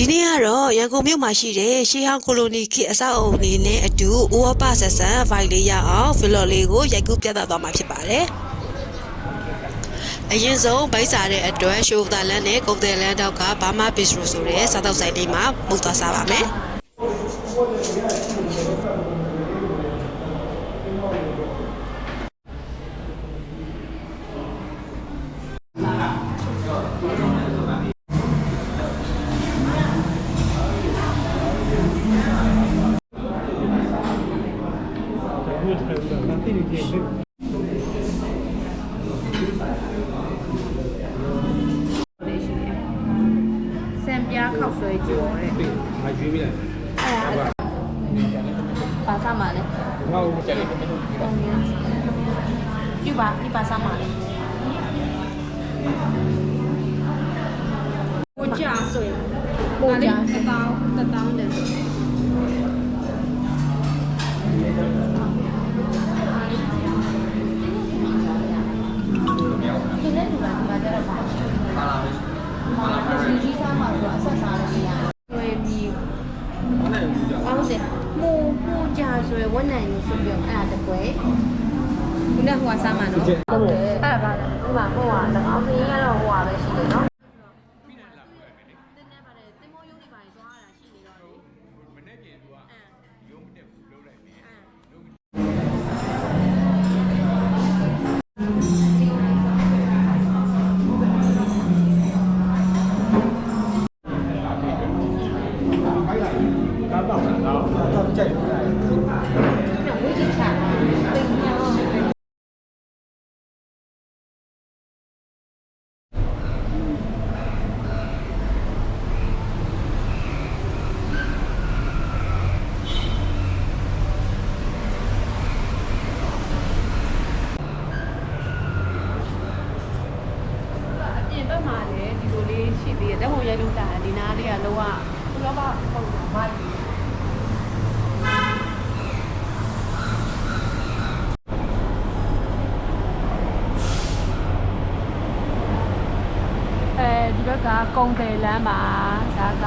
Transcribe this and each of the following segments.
ဒီနေ့ကတော့ရန်ကုန်မြို့မှာရှိတဲ့ရှေးဟောင်းကိုလိုနီခေတ်အဆောက်အအုံတွေနဲ့အတူဥရောပဆက်ဆံဗိုက်လေးရအောင်ဗီလော်လေးကိုရိုက်ကူးပြသသွားမှာဖြစ်ပါတယ်အရင်ဆုံးဗိုက်စားတဲ့အတွက်ရှိုးသာလန်နဲ့ကုံတယ်လန်တောက်ကဘာမာဘစ်စရိုဆိုတဲ့စားတောက်ဆိုင်လေးမှာမှုတ်သွားစားပါမယ် လေးရှိတယ်။စံပြားခောက်ဆွဲကြော်တဲ့ငါရွေးပြလိုက်အဲ့ဒါပါစမှာလဲငါ့ကိုကြက်လိုက်ပြပါပြပါစမှာလဲကိုကြာဆိုရင်ကိုကြာတစ်တောင်းတစ်တောင်းတယ် က်ကကုံတယ်လမ်းပါဒါက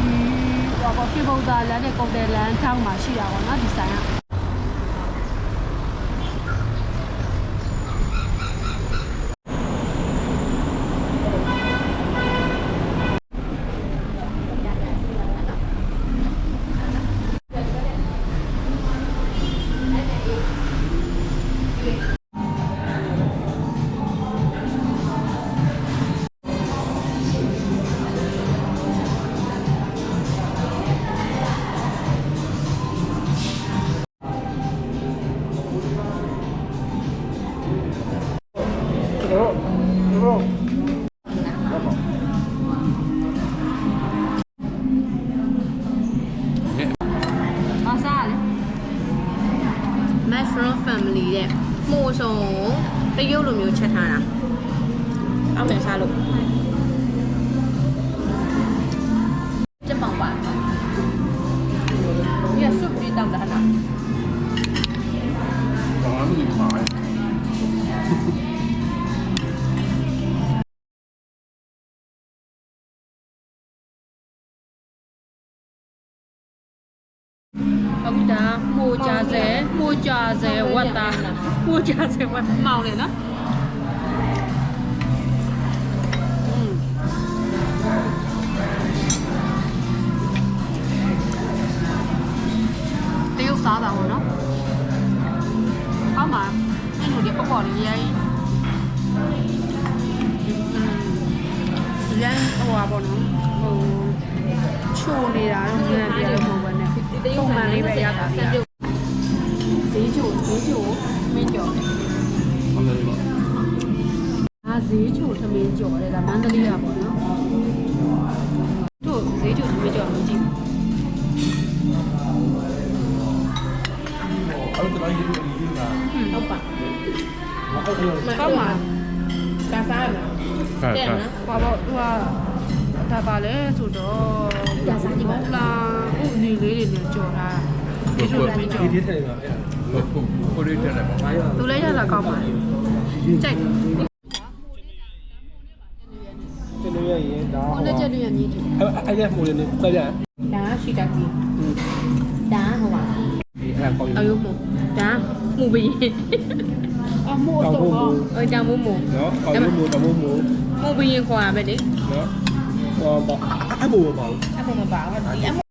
ဒီဟောပေါ့ပြဗုဒ္ဓလမ်းနဲ့ကုံတယ်လမ်းထောင်းမှာရှိတာပေါ့နော်ဒီဆိုင်က အခုဒါမှုကြဆဲမှုကြဆဲဝတ်တာမှုကြဆဲဝတ်မောင်လေနော်อืมတရုပ်စားတာပေါ့နော်အောက်မှာအဲ့လိုဒီပပေါ်လေးရိုင်းရိုင်းဟိုပါပေါ့နော်ဟိုချိုနေတာတော့မြန်ပြလို့မဟု တ်ဘူးနဲ့ပုံမှန်လေးပဲရတာဆန်ပြုတ်ဈေးချိုဈေးချိုမင်းကြော်ဟုတ်တယ်ပေါ့။ဒါဈေးချိုသမင်းကြော်တယ်ဒါမန္တလေးကပေါ့နော်။တို့ဈေးချိုသမင်းကြော်မကြည့်ဘူးအဲ့ဒါလည်းရေးရေးတာ။ဟုတ်ပါမဟုတ်ဘူး။ကောက်မှာကစားရမှာဆက်တဲ့ဆက်နော်ဟောပေါ့သူကဒါပါလဲဆိုတော့ဒါစားကြည့်ပါလား။ ဥနီလေးတွေနဲ့ကြော်တာ။ဈေးချိုသမင်းကြော်ဒီဒီထဲမှာအဲ့လို့ကိုလေးထဲမှာဘာရသူလည်းရတာကောက်ပါ။ကြိုက်တယ်ကျွန်တော်ရဲ့ရင်ဟိုလက်ချက်လေးရမြည်ကြည့်အဲ့အဲ့ရမှုလေးနဲ့ဆက်ရဒါရှိတက်ကြီးဒါဟိုပါဒီအဲ့ကောင်းအယုံမဒါမှုဘီအမို့ကောင်းတော့ဖို့အတောင်မှုမှုနော်ကောင်းဖို့တောင်းဖို့မှုဘီရင်ခေါ်ရမယ်လေနော်ဟောပေါ့အဲ့ဘူပေါ့အဲ့ပုံမပါဘူးဒီအမို့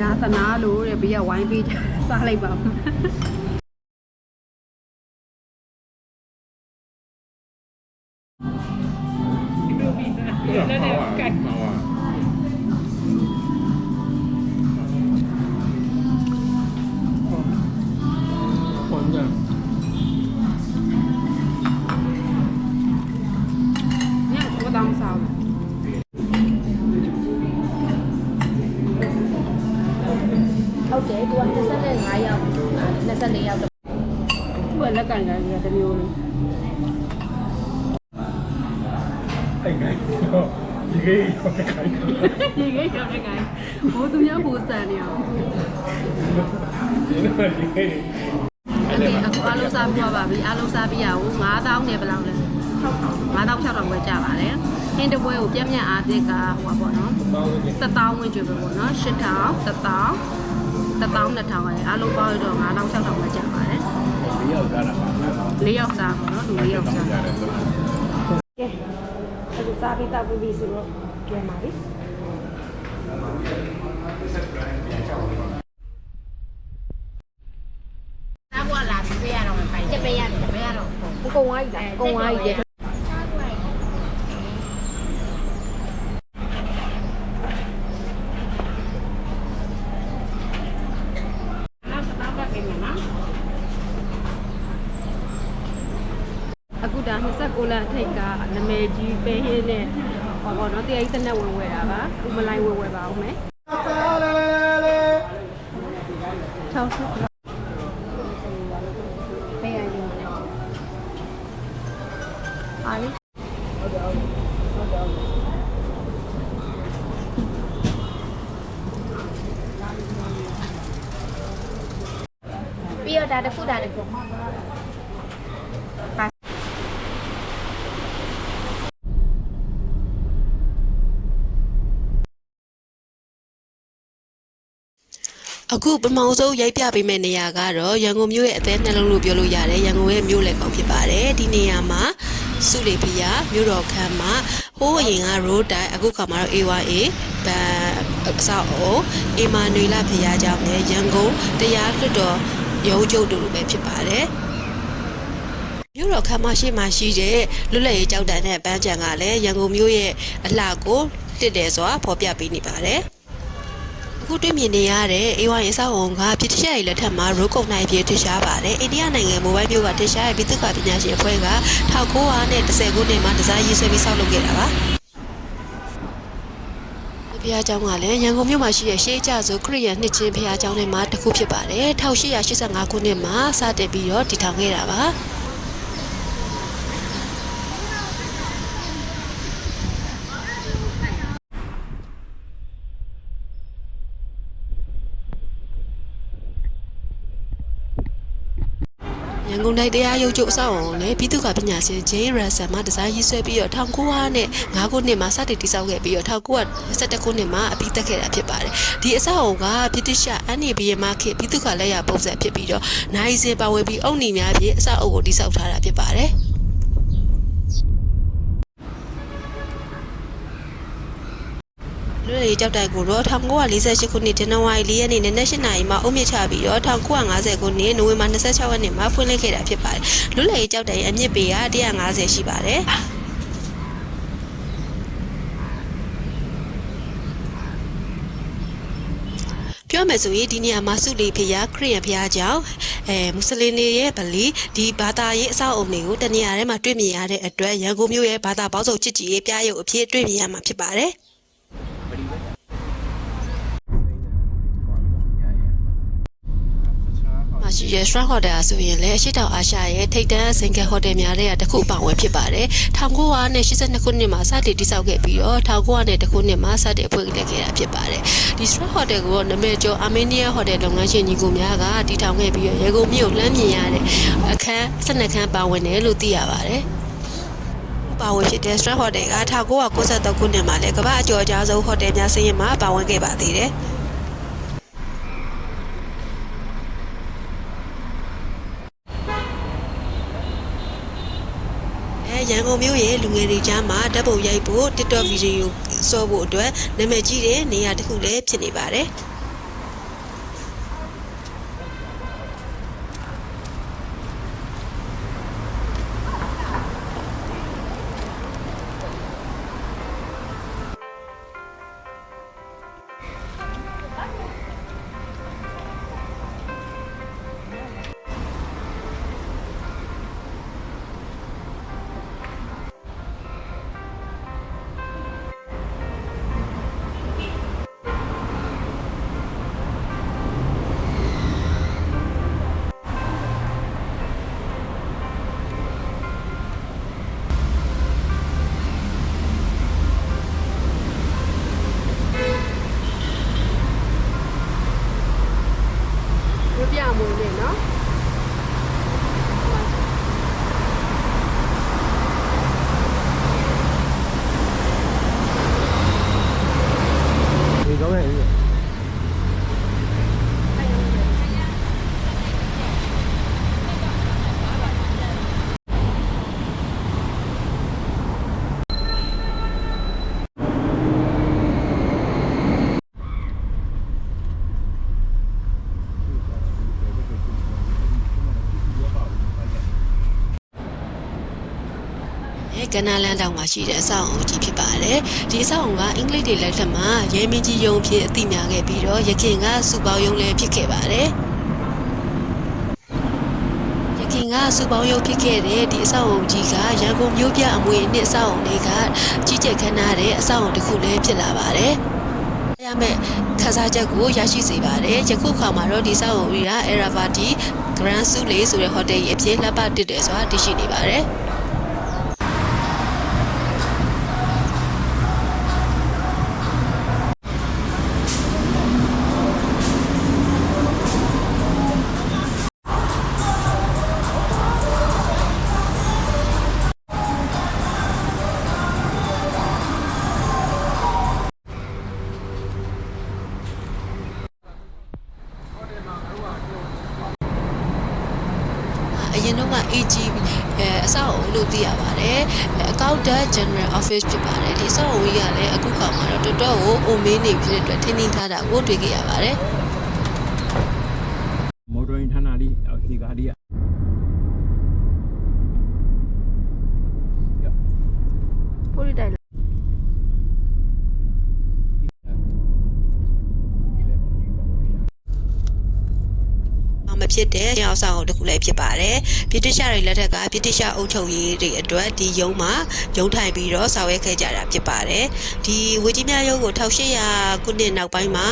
ဒါသနာလို့တဲ့ဘေးကဝိုင်းပေးစားလိုက်ပါ ဟုတ်တယ်သူက25ရောက်24ရောက်သူကလက်ကန်ကန်ကြီးတမျိုးလေးအဲ့ကိတော့ဒီကိတော့ခိုင်းဒီကိရောက်တဲ့ကန်ဟိုသူများပူစံနေအောင်ဒီနော်ဒီကိအဲ့ဒီအခုအလုံးစားပြပါပြီအလုံးစားပြရအောင်9000နဲ့ဘယ်လောက်လဲ9000 6000ပဲကြပါတယ်ဟင်းတပွဲကိုပြက်မြတ်အားသစ်ကဟိုပါပေါ့နော်မောင်းနေ1000ဝန်းကျင်ပဲပေါ့နော်8000 1000 1000 2000ရဲ့အလုံးပေါင်းရတော့9000 6000ပဲကြပါတယ်ဒီရောက်ကြတာပါ၄ယောက်စားပေါ့နော်လူ၄ယောက်စားရတယ်လို့အခုစားပြီးတောက်ပြီးပြီဆိုတော့ပြန်ပါပြီသားဘွားလာပြရတော့မယ်ပြပေးရတယ်ပြရတော့အကုန်ဝိုင်းလားအကုန်ဝိုင်းရဲ့ နောက်တော့ပဲပြင်မယ်နော် အခု ဒါ29လထိတ်ကနမဲကြီးပဲဟင်းနဲ့ဟောပေါ့နော်တရားကြီးတစ်နက်ဝင်ဝယ်တာပါဥမလိုက်ဝယ်ဝယ်ပါအောင်မယ်60ပေး အခုပထမဆုံးရိုက်ပြပေးမယ့်နေရာကတော့ရန်ကုန်မြို့ရဲ့အသေးနှလုံးလို့ပြောလို့ရတယ်ရန်ကုန်ရဲ့မြို့လယ်ကောင်ဖြစ်ပါတယ်ဒီနေရာမှာစုလီဖီယာမြို့တော်ခမ်းမှာဟိုးအရင်က road တိုင်းအခုခါမှာတော့ A1A ဘန်အဆောက်အုံအီမာနွေလာဖီယာကျောင်းနဲ့ရန်ကုန်တရားလွတ်တော်ရုံးချုပ်တို့လိုပဲဖြစ်ပါတယ်မြို့တော်ခမ်းမရှိမှရှိတဲ့လွတ်လပ်ရေးကြောက်တန်တဲ့ပန်းချံကလည်းရန်ကုန်မြို့ရဲ့အလှကိုတစ်တယ်စွာဖော်ပြပေးနေပါတယ်အ ခုတွေ့မြင်နေရတဲ့ A1 ရေဆောက်ဝန်ကပြည်ထရှားရဲ့လက်ထက်မှာရိုးကုံနိုင်ပြည်ထရှားပါတယ်။အိန္ဒိယနိုင်ငံမိုဘိုင်းမျိုးကထရှားရဲ့ပြည်သူ့ကပညာရှင်အဖွဲ့က1910ခုနှစ်မှာဒီဇိုင်းရေးဆွဲပြီးဆောက်လုပ်ခဲ့တာပါ။ဒီဘုရားကျောင်းကလည်းရန်ကုန်မြို့မှာရှိတဲ့ရှေးကြဆိုခရစ်ယာန်နှစ်ချင်းဘုရားကျောင်းတွေမှာတစ်ခုဖြစ်ပါတယ်။1885ခုနှစ်မှာစတင်ပြီးတော့တည်ထောင်ခဲ့တာပါ။ န်ကုန်တိုင်းတရားရုံးချုပ်အဆောက်အအုံကိုလည်းပြည်သူ့ကပညာရှင် J. Russell မှဒီဇိုင်းရေးဆွဲပြီးတော့1900နဲ့9ခုနှစ်မှာစတင်တည်ဆောက်ခဲ့ပြီးတော့1921ခုနှစ်မှာအပြီးသက်ခဲ့တာဖြစ်ပါတယ်။ဒီအဆောက်အအုံကပြည်သူ့ရှာ NABA မှာခေတ်ပြည်သူ့ကလက်ရပုံစံဖြစ်ပြီးတော့နိုင်စင်ပါဝင်ပြီးအုံနီများဖြင့်အဆောက်အအုံကိုတည်ဆောက်ထားတာဖြစ်ပါတယ်။ လွတ်လပ်ကြောက်တိုင်ကိုတော့1948ခုနှစ်ဇန်နဝါရီ4ရက်နေ့နနက်8နာရီမှာအုံမြင့်ချပြီးတော့1950ခုနှစ်နိုဝင်ဘာ26ရက်နေ့မှာဖွင့်လှစ်ခဲ့တာဖြစ်ပါတယ်။လွတ်လပ်ကြောက်တိုင်ရဲ့အမြင့်ပေက150ရှိပါတယ်။ပြောမယ်ဆိုရင်ဒီနေရာမှာစုလီဖျားခရစ်ယာန်ဖျားကြောင့်အဲမွတ်စလင်တွေရဲ့ဗလီဒီဘာသာရေးအဆောက်အအုံတွေကိုတနေရာထဲမှာတွေ့မြင်ရတဲ့အတွက်ရန်ကုန်မြို့ရဲ့ဘာသာပေါင်းစုံချစ်ကြည်ရေးပြရုပ်အဖြစ်တွေ့မြင်ရမှာဖြစ်ပါတယ်။ မရှိ restaurant hotel ဆိုရင်လည်းအရှိတောင်အာရှရဲ့ထိပ်တန်းစင်ကယ်ဟိုတယ်များတဲ့တစ်ခုအပါအဝင်ဖြစ်ပါတယ်1982ခုနှစ်မှာစတင်တည်ဆောက်ခဲ့ပြီးတော့1900ခုနှစ်မှာစတင်ဖွင့်လှစ်ခဲ့တာဖြစ်ပါတယ်ဒီ restaurant hotel ကိုနာမည်ကျော် Armenia Hotel လုပ်ငန်းရှင်ညီကိုများကတည်ထောင်ခဲ့ပြီးတော့ရေကုန်မြို့လှမ်းမြင်ရတဲ့အခန်း12ခန်းပါဝင်တယ်လို့သိရပါတယ်ပါဝင်ဖြစ်တဲ့ Strand Hotel က1993ခုနှစ်မှာလည်းကမ္ဘာအကျော်အကြားဆုံးဟိုတယ်များစရင်မှာပါဝင်ခဲ့ပါသေးတယ် ရန်ကုန်မြို့ရဲ့လူငယ်တွေကြားမှာဓာတ်ပုံရိုက်ဖို့ TikTok ဗီဒီယိုစောဖို့အတွက်နာမည်ကြီးတဲ့နေရာတစ်ခုလည်းဖြစ်နေပါတယ်။ အဲကနာလန်တောင်မှာရှိတဲ့အဆောက်အအုံကြီးဖြစ်ပါတယ်ဒီအဆောက်အအုံကအင်္ဂလိပ်တွေလက်ထက်မှာရဲမင်းကြီးယုံဖြစ်အသိများခဲ့ပြီးတော့ရခင်ကစူပေါင်းယုံလည်းဖြစ်ခဲ့ပါတယ်ရခင်ကစူပေါင်းယုံဖြစ်ခဲ့တဲ့ဒီအဆောက်အအုံကြီးကရန်ကုန်မြို့ပြအမွေအနှစ်အဆောက်အုံတွေကကြီးကျယ်ခမ်းနားတဲ့အဆောက်အုံတစ်ခုလည်းဖြစ်လာပါတယ်ရမယ်ခန်းစားချက်ကိုရရှိစေပါတယ်ယခုခါမှာတော့ဒီဆောက်အုံကြီးက Eravati Grand Sule ဆိုတဲ့ဟိုတယ်ရဲ့အဖြစ်လက်ပတစ်တယ်ဆိုတာသိရှိနေပါတယ် Office ဖြစ်ပါတယ်ဒီအဆောက်အုံကြီးကလည်းအခုခါမှာတော့တော်တော်ကိုအိုမင်းနေဖြစ်တဲ့အတွက်ထင်းထင်းထားတာကိုတွေ့ခဲ့ရပါတယ် မော်တော်ယာဉ်ဌာနလေးဒီကားလေး ပိုရီတိုင် မ ဖြစ်တဲ့ရောက်ဆောင်တစ်ခုလည်းဖြစ်ပါတယ်ပြည်တိရှာတွေလက်ထက်ကပြည်တိရှာအုပ်ချုပ်ရေးတွေအတွက်ဒီယုံမှာယုံထိုင်ပြီးတော့ဆောင်ရွက်ခဲ့ကြတာဖြစ်ပါတယ်ဒီဝေကြီးများယုံကို1800ခုနှစ်နောက်ပိုင်းမှာ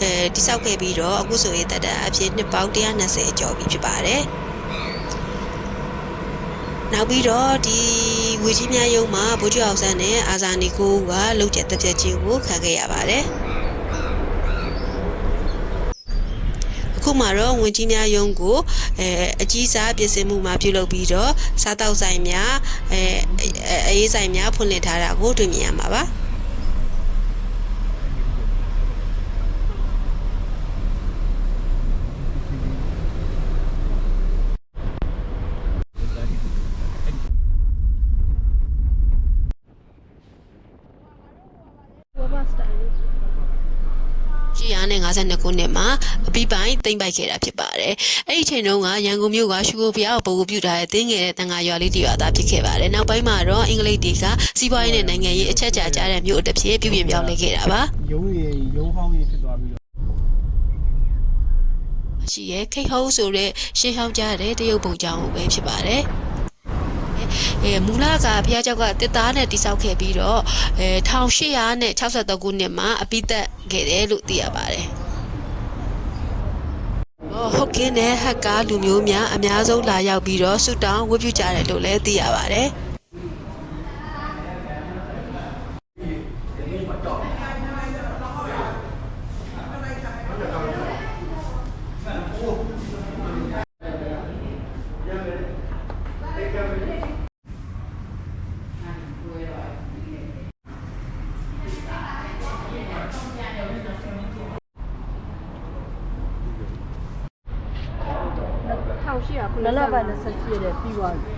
အဲတိစောက်ခဲ့ပြီးတော့အခုဆိုရင်တက်တဲ့အဖြစ်နှစ်ပေါင်း120ကျော်ပြီဖြစ်ပါတယ်နောက်ပြီးတော့ဒီဝေကြီးများယုံမှာဗိုလ်ချုပ်အောင်ဆန်းနဲ့အာဇာနီကိုကလှုပ်ကျက်တက်ပြက်ခြင်းကိုခံခဲ့ရပါတယ် ခုမှတော့ဝင်ကြီးများယုံကိုအဲအကြီးစားပြင်ဆင်မှုမှာပြုလုပ်ပြီးတော့စားတောက်ဆိုင်များအဲအရေးဆိုင်များဖွင့်လှစ်ထားတာကိုတွေ့မြင်ရမှာပါ 852ခုနှစ်မှာအပိပိုင်သိမ့်ပိုက်ခဲ့တာဖြစ်ပါတယ်။အဲ့ဒီချိန်တုန်းကရန်ကုန်မြို့ကရှုကိုဖျားကိုပုံပြုထားတဲ့တင်းငယ်တဲ့တန်ဃာရွာလေးတရွာသားဖြစ်ခဲ့ပါတယ်။နောက်ပိုင်းမှာတော့အင်္ဂလိပ်တွေကစီးပွားရေးနဲ့နိုင်ငံရေးအချက်ချာကြားတဲ့မြို့အတစ်ဖြစ်ပြုပြင်ပြောင်းလဲခဲ့တာပါရုံးရည်ရုံးဟောင်းရည်ဖြစ်သွားပြီးတော့။ရှိရဲခိတ်ဟုတ်ဆိုတဲ့ရှင်းဟောင်းကြားတဲ့တရုတ်ပုံကြောင်ကိုပဲဖြစ်ပါတယ်။အဲမူလကဘုရားကျောက်ကတစ်သားနဲ့တိဆောက်ခဲ့ပြီးတော့အဲ1863ခုနှစ်မှာအပိသက်ခဲ့တယ်လို့သိရပါတယ်။ဟောဟုတ် ကင်းနဲ့ဟက်ကားလူမျိုးများအများဆုံးလာရောက်ပြီးတော့ဆုတောင်းဝတ်ပြုကြတယ်လို့လည်းသိရပါတယ်။ ရှိရခု လလပတ်28တဲ့ပြီးသွားပြီ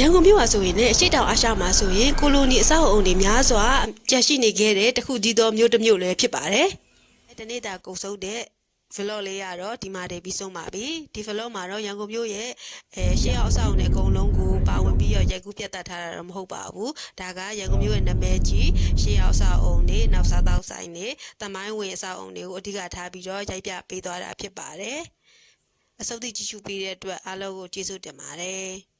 ရန်ကုန်မြို့မှာဆိုရင်လည်းအရှိတောင်အာရှမှာဆိုရင်ကိုလိုနီအဆောက်အအုံတွေများစွာကျန်ရှိနေခဲ့တဲ့တခုကြီးသောမြို့တစ်မြို့လည်းဖြစ်ပါတယ်။ဒီနေ့တာကုတ်ဆုံးတဲ့ vlog လေးကတော့ဒီမှာတည်းပြီးဆုံးပါပြီ။ဒီ vlog မှာတော့ရန်ကုန်မြို့ရဲ့အဲရှေ့အောင်အဆောက်အုံတွေအကုန်လုံးကိုပါဝင်ပြီးတော့ရိုက်ကူးပြသထားတာတော့မဟုတ်ပါဘူး။ဒါကရန်ကုန်မြို့ရဲ့နာမည်ကြီးရှေ့အောင်အဆောက်အုံတွေနောက်စားတောက်ဆိုင်တွေတမိုင်းဝင်အဆောက်အုံတွေကိုအဓိကထားပြီးတော့ရိုက်ပြပေးသွားတာဖြစ်ပါတယ်။အစုပ်တိကြည့်ရှုပေးတဲ့အတွက်အားလုံးကိုကျေးဇူးတင်ပါတယ်။